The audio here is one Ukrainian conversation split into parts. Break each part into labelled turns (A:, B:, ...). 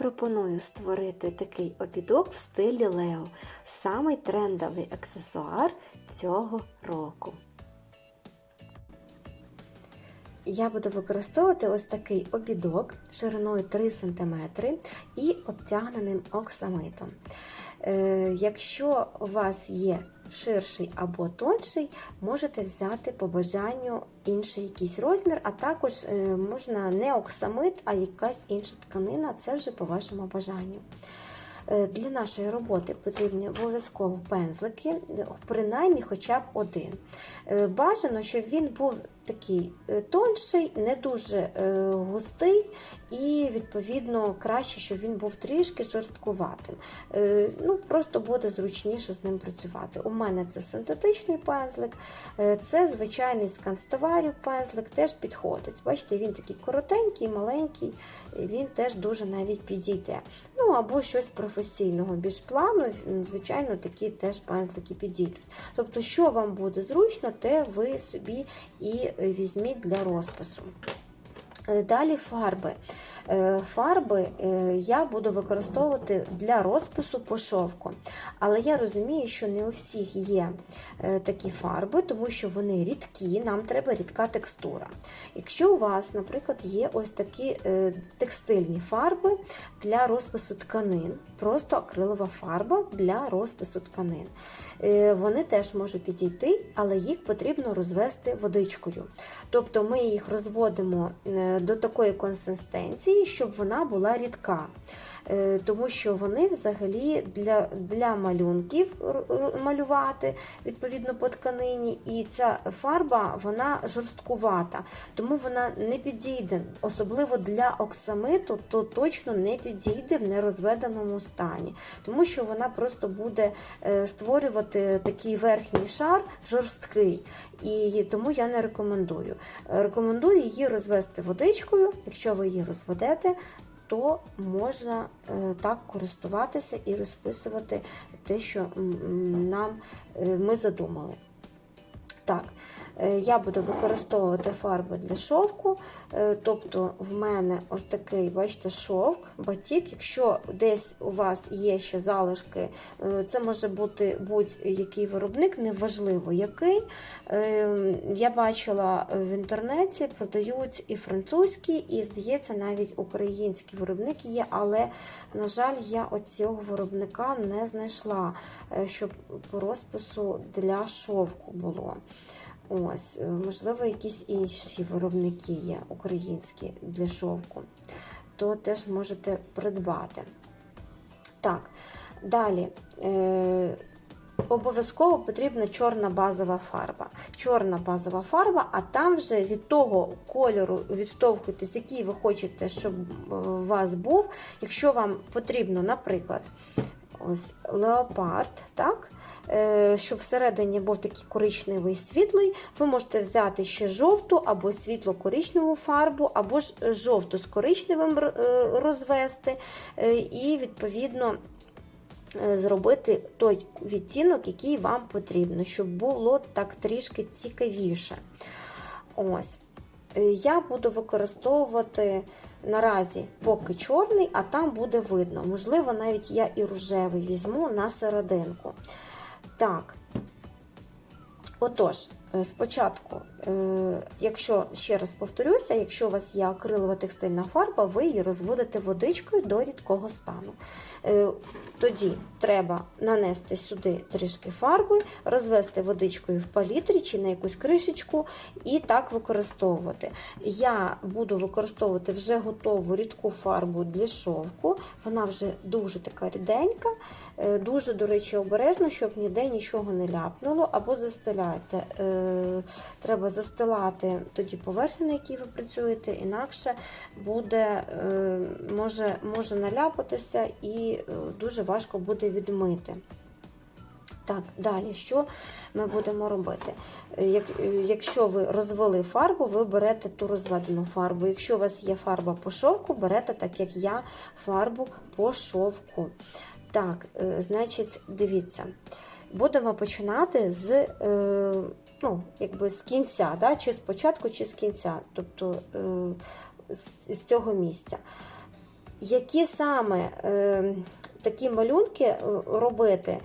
A: пропоную створити такий обідок в стилі Лео. Самий трендовий аксесуар цього року. Я буду використовувати ось такий обідок шириною 3 см і обтягненим оксамитом. Е, Якщо у вас є ширший або тонший, можете взяти по бажанню інший якийсь розмір, а також е, можна не оксамит, а якась інша тканина, це вже по вашому бажанню. Е, Для нашої роботи потрібні обов'язково пензлики, принаймні хоча б один. Бажано, щоб він був такий е, тонший, не дуже е, густий, і, відповідно, краще, щоб він був трішки жорсткуватим. Е, Ну, Просто буде зручніше з ним працювати. У мене це синтетичний пензлик, це звичайний з пензлик, теж підходить. Бачите, він такий коротенький, маленький, він теж дуже навіть підійде. Ну, або щось професійного, більш плану, звичайно, такі теж пензлики підійдуть. Тобто, що вам буде зручно, те ви собі і візьміть для розпису. Е, Далі фарби. Е, Фарби е, я буду використовувати для розпису по шовку. Але я розумію, що не у всіх є е, такі фарби, тому що вони рідкі, нам треба рідка текстура. Якщо у вас, наприклад, є ось такі текстильні фарби для розпису тканин, просто акрилова фарба для розпису тканин. Вони теж можуть підійти, але їх потрібно розвести водичкою. Тобто ми їх розводимо до такої консистенції, щоб вона була рідка. Е, Тому що вони взагалі для для малюнків малювати відповідно по тканині, і ця фарба вона жорсткувата, тому вона не підійде, особливо для оксамиту, то точно не підійде в нерозведеному стані, тому що вона просто буде е, створювати такий верхній шар жорсткий, і тому я не рекомендую. Е, Рекомендую її розвести водичкою, якщо ви її розведете. То можна е, так користуватися і розписувати те, що нам е, ми задумали. Так, е, я буду використовувати фарби для шовку, е, тобто в мене ось такий, бачите, шовк, батік. Якщо десь у вас є ще залишки, е, це може бути будь-який виробник, неважливо який. Я бачила в інтернеті, продають і французькі, і, здається, навіть українські виробники є, але, на жаль, я оцього виробника не знайшла, щоб по розпису для шовку було. Ось, е, можливо, якісь інші виробники є українські для шовку, то теж можете придбати. Так, далі. Е, Обов'язково потрібна чорна базова фарба. Чорна базова фарба, а там вже від того кольору відштовхуйтесь, який ви хочете, щоб е, у вас був. Якщо вам потрібно, наприклад, ось леопард, так? Е, щоб всередині був такий коричневий світлий, ви можете взяти ще жовту або світло-коричневу фарбу, або ж жовту з коричневим е, розвести, е, і відповідно. Зробити той відтінок, який вам потрібно, щоб було так трішки цікавіше. Ось. Е, Я буду використовувати наразі поки чорний, а там буде видно. Можливо, навіть я і рожевий візьму на серединку. Так. Отож, спочатку, е, якщо ще раз повторюся, якщо у вас є акрилова текстильна фарба, ви її розводите водичкою до рідкого стану. Е, Тоді треба нанести сюди трішки фарби, розвести водичкою в палітрі чи на якусь кришечку і так використовувати. Я буду використовувати вже готову рідку фарбу для шовку. Вона вже дуже така ріденька, е, дуже, до речі, обережно, щоб ніде нічого не ляпнуло, або застеляйте. Е, Треба застилати тоді поверхню, на якій ви працюєте, інакше буде, е, може, може наляпатися і е, дуже важко буде відмити. Так, далі, що ми будемо робити? Як, якщо ви розвели фарбу, ви берете ту розведену фарбу. Якщо у вас є фарба по шовку, берете, так як я, фарбу по шовку. Так, значить, дивіться, будемо починати з, ну, якби з кінця, да? чи спочатку, чи з кінця, тобто е, з, цього місця. Які саме е, такі малюнки е, робити,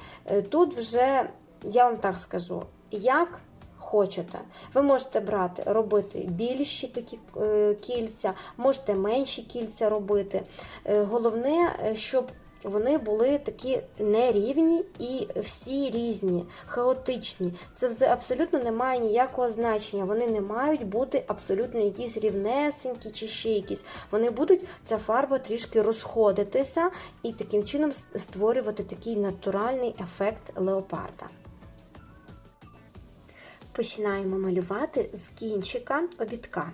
A: тут вже я вам так скажу, як хочете. Ви можете брати, робити більші такі кільця, можете менші кільця робити. Головне, щоб вони були такі нерівні і всі різні, хаотичні. Це абсолютно не має ніякого значення. Вони не мають бути абсолютно якісь рівнесенькі чи ще якісь. Вони будуть ця фарба трішки розходитися і таким чином створювати такий натуральний ефект леопарда. Починаємо малювати з кінчика обідка.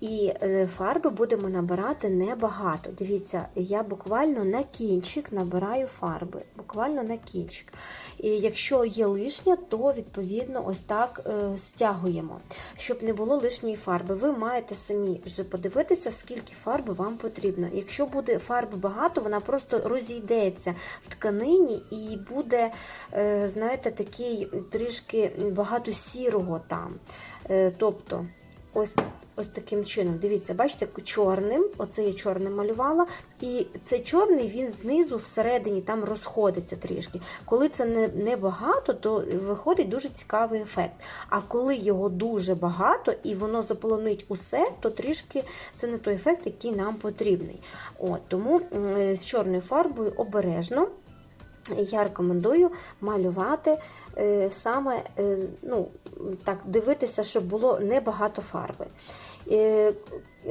A: І е, фарби будемо набирати небагато. Дивіться, я буквально на кінчик набираю фарби, буквально на кінчик. І якщо є лишня, то відповідно ось так е, стягуємо, щоб не було лишньої фарби. Ви маєте самі вже подивитися, скільки фарби вам потрібно. Якщо буде фарби багато, вона просто розійдеться в тканині і буде, е, знаєте, такий трішки багато сірого там. Тобто, ось ось таким чином. Дивіться, бачите, чорним, оце я чорним малювала, і цей чорний він знизу всередині там розходиться трішки. Коли це не, не багато, то виходить дуже цікавий ефект. А коли його дуже багато і воно заполонить усе, то трішки це не той ефект, який нам потрібний. От, Тому з чорною фарбою обережно. Я рекомендую малювати е, саме, е, ну, так, дивитися, щоб було небагато фарби. Е,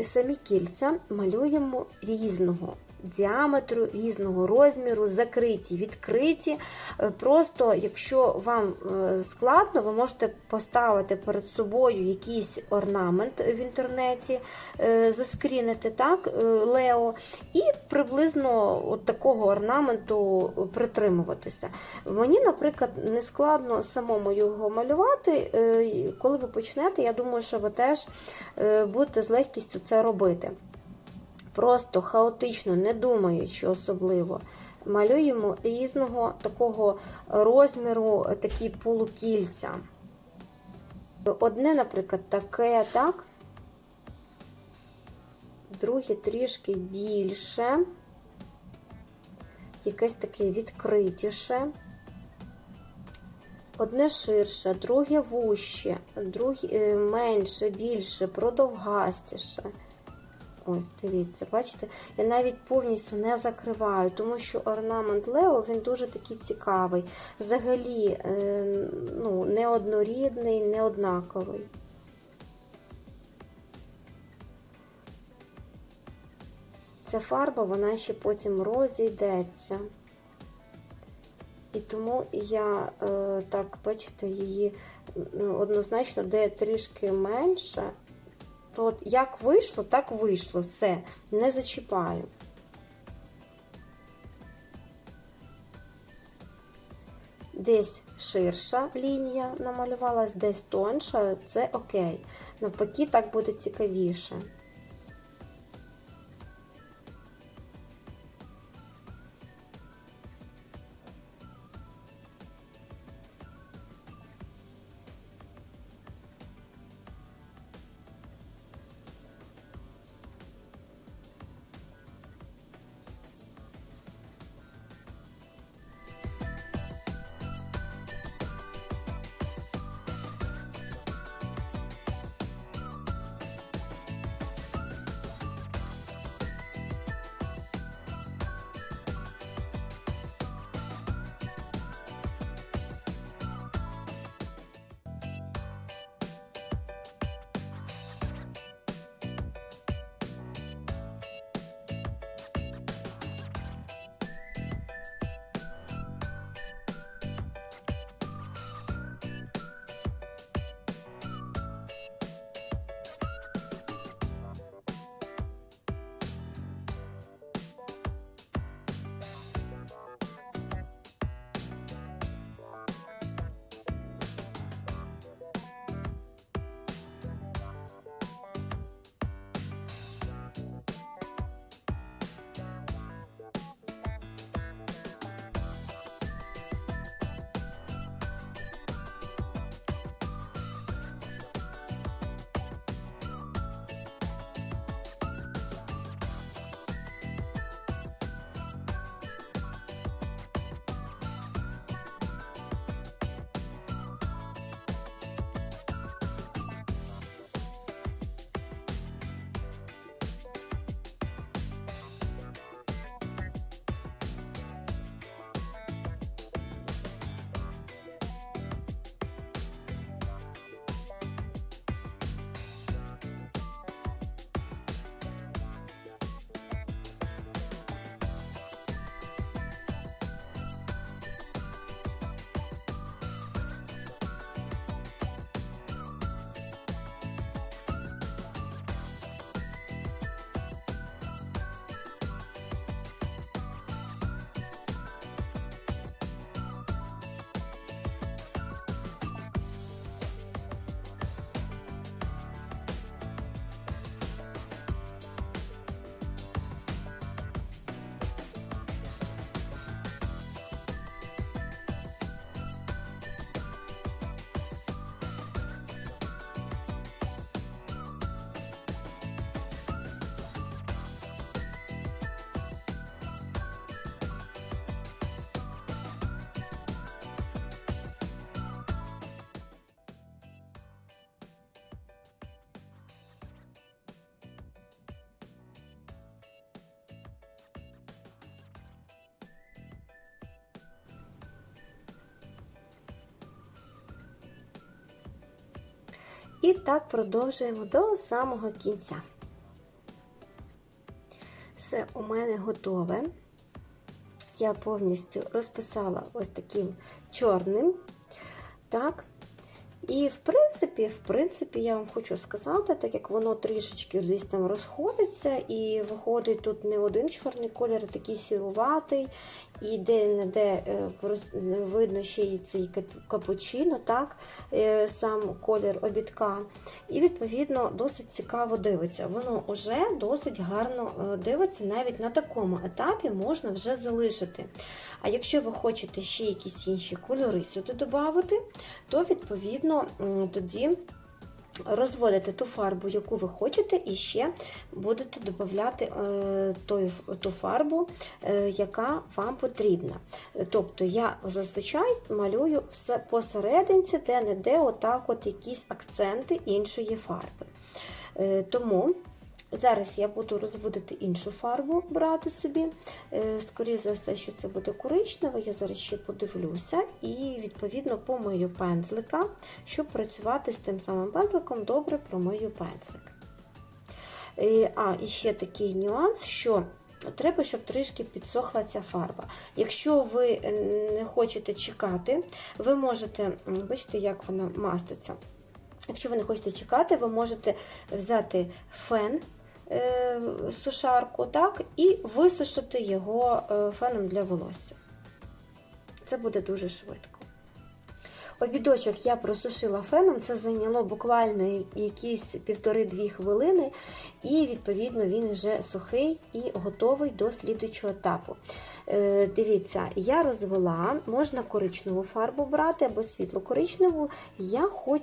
A: самі кільця малюємо різного діаметру, різного розміру, закриті, відкриті. Е, Просто, якщо вам е, складно, ви можете поставити перед собою якийсь орнамент в інтернеті, е, заскрінити так, Лео, і приблизно от такого орнаменту притримуватися. Мені, наприклад, не складно самому його малювати. Коли ви почнете, я думаю, що ви теж будете з легкістю це робити. Просто хаотично, не думаючи особливо, малюємо різного такого розміру, такі полукільця. Одне, наприклад, таке, так, друге трішки більше, якесь таке відкритіше. Одне ширше, друге вуще, друге менше, більше, продовгастіше. Ось, дивіться, бачите, я навіть повністю не закриваю, тому що орнамент Лео він дуже такий цікавий. Взагалі ну, неоднорідний, неоднаковий. Ця фарба, вона ще потім розійдеться. І тому я е, так, бачите, її однозначно, де трішки менше, то от як вийшло, так вийшло. Все, не зачіпаю. Десь ширша лінія намалювалась, десь тонша, це окей. Навпаки, так буде цікавіше. І так продовжуємо до самого кінця. Все у мене готове. Я повністю розписала ось таким чорним. Так. І, в принципі, в принципі, я вам хочу сказати, так як воно трішечки десь там розходиться, і виходить тут не один чорний колір, а такий сіруватий, і де-не-де е, видно ще й цей капучино, так, е, сам колір обідка. І, відповідно, досить цікаво дивиться. Воно вже досить гарно е, дивиться, навіть на такому етапі можна вже залишити. А якщо ви хочете ще якісь інші кольори сюди додати, то відповідно тоді розводите ту фарбу, яку ви хочете, і ще будете додати е, ту фарбу, е, яка вам потрібна. Тобто я зазвичай малюю все посерединці, де-не-де отак от якісь акценти іншої фарби. Е, тому Зараз я буду розводити іншу фарбу, брати собі. Е, скоріше за все, що це буде коричнево, я зараз ще подивлюся і, відповідно, помию пензлика, щоб працювати з тим самим пензликом, добре промию пензлик. Е, а, і ще такий нюанс, що треба, щоб трішки підсохла ця фарба. Якщо ви не хочете чекати, ви можете, бачите, як вона маститься. Якщо ви не хочете чекати, ви можете взяти фен. Е, сушарку, так, і висушити його е, феном для волосся. Це буде дуже швидко. Обідочок я просушила феном, це зайняло буквально якісь півтори-дві хвилини, і, відповідно, він вже сухий і готовий до слідуючого етапу. Е, Дивіться, я розвела, можна коричневу фарбу брати або світло-коричневу. Я хоч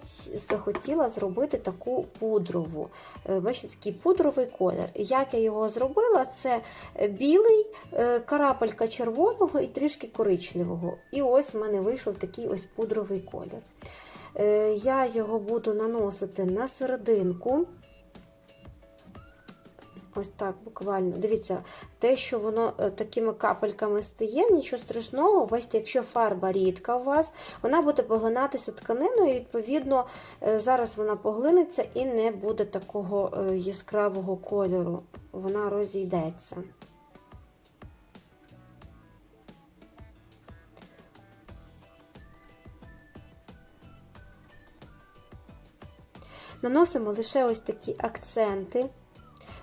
A: захотіла зробити таку пудрову. Е, бачите, такий пудровий колір. Як я його зробила, це білий, е, карапелька червоного і трішки коричневого. І ось в мене вийшов такий ось пудровий колір. Е, я його буду наносити на серединку. Ось так, буквально. Дивіться, те, що воно е, такими капельками стає, нічого страшного. Бачите, якщо фарба рідка у вас, вона буде поглинатися тканиною, і, відповідно, е, зараз вона поглинеться і не буде такого яскравого кольору. Вона розійдеться. Наносимо лише ось такі акценти,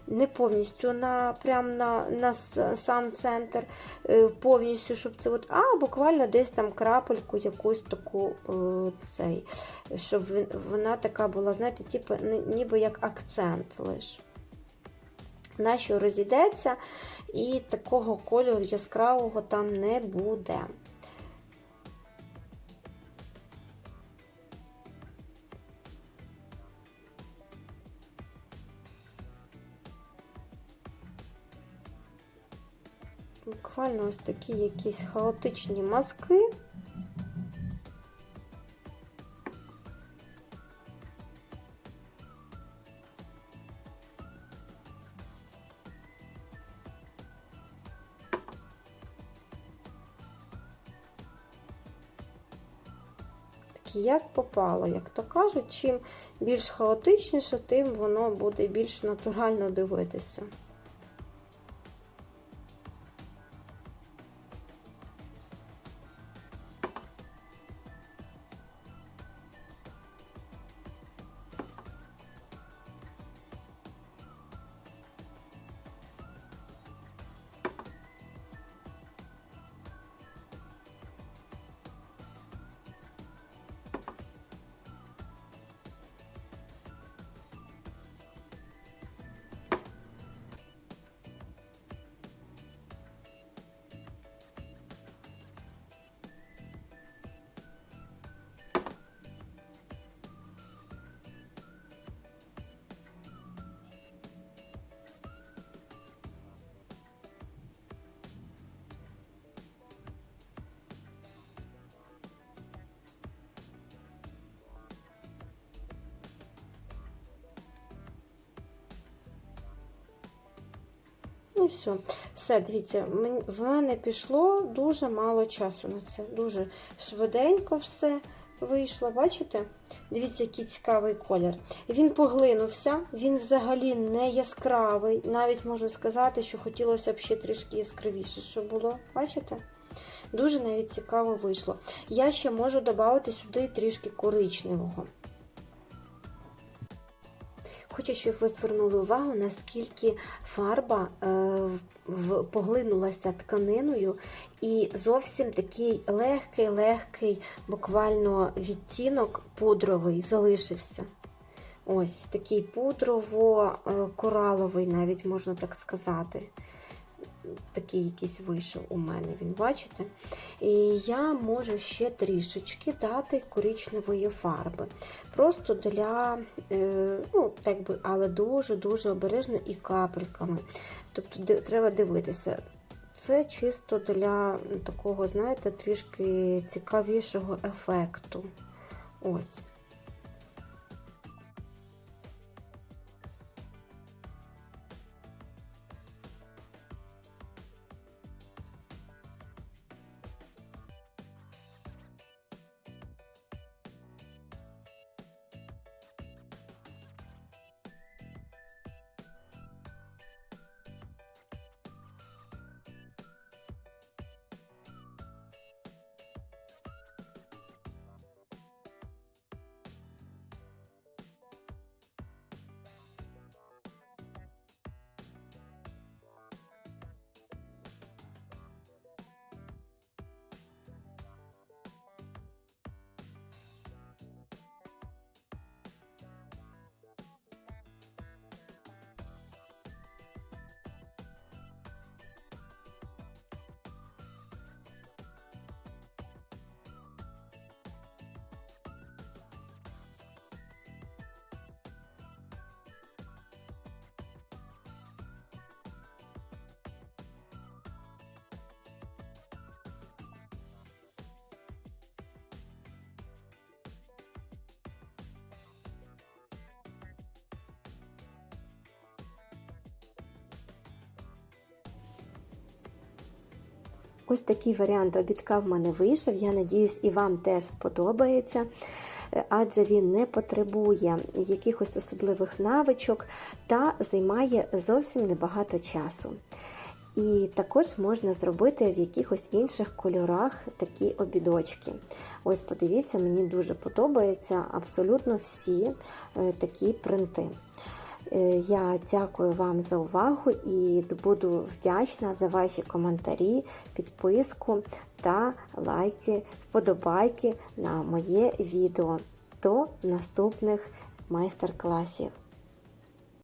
A: не повністю на прям на, на сам центр, е, повністю, щоб це от, а буквально десь там крапельку, якусь таку е, цей, щоб вона така була, знаєте, типу, ніби як акцент лише. Вона що розійдеться, і такого кольору яскравого там не буде. Буквально ось такі якісь хаотичні мазки. Як попало, як то кажуть, чим більш хаотичніше, тим воно буде більш натурально дивитися. І все. Все, дивіться, в мене пішло дуже мало часу на це. Дуже швиденько все вийшло, бачите? Дивіться, який цікавий колір. Він поглинувся, він взагалі не яскравий. Навіть можу сказати, що хотілося б ще трішки яскравіше, щоб було. Бачите? Дуже навіть цікаво вийшло. Я ще можу додати сюди трішки коричневого. Хочу, щоб ви звернули увагу, наскільки фарба е, поглинулася тканиною, і зовсім такий легкий-легкий, буквально відтінок пудровий залишився. Ось такий пудрово-кораловий, навіть можна так сказати. Такий якийсь вийшов у мене, він бачите? І я можу ще трішечки дати коричневої фарби. Просто для, е, ну, так би, але дуже-дуже обережно і капельками. Тобто треба дивитися. Це чисто для такого, знаєте, трішки цікавішого ефекту. Ось. Ось такий варіант обідка в мене вийшов. Я надіюсь, і вам теж сподобається, Е, адже він не потребує якихось особливих навичок та займає зовсім небагато часу. І також можна зробити в якихось інших кольорах такі обідочки. Ось подивіться, мені дуже подобаються абсолютно всі е, такі принти. Е, Я дякую вам за увагу і буду вдячна за ваші коментарі, підписку та лайки, вподобайки на моє відео до наступних майстер-класів.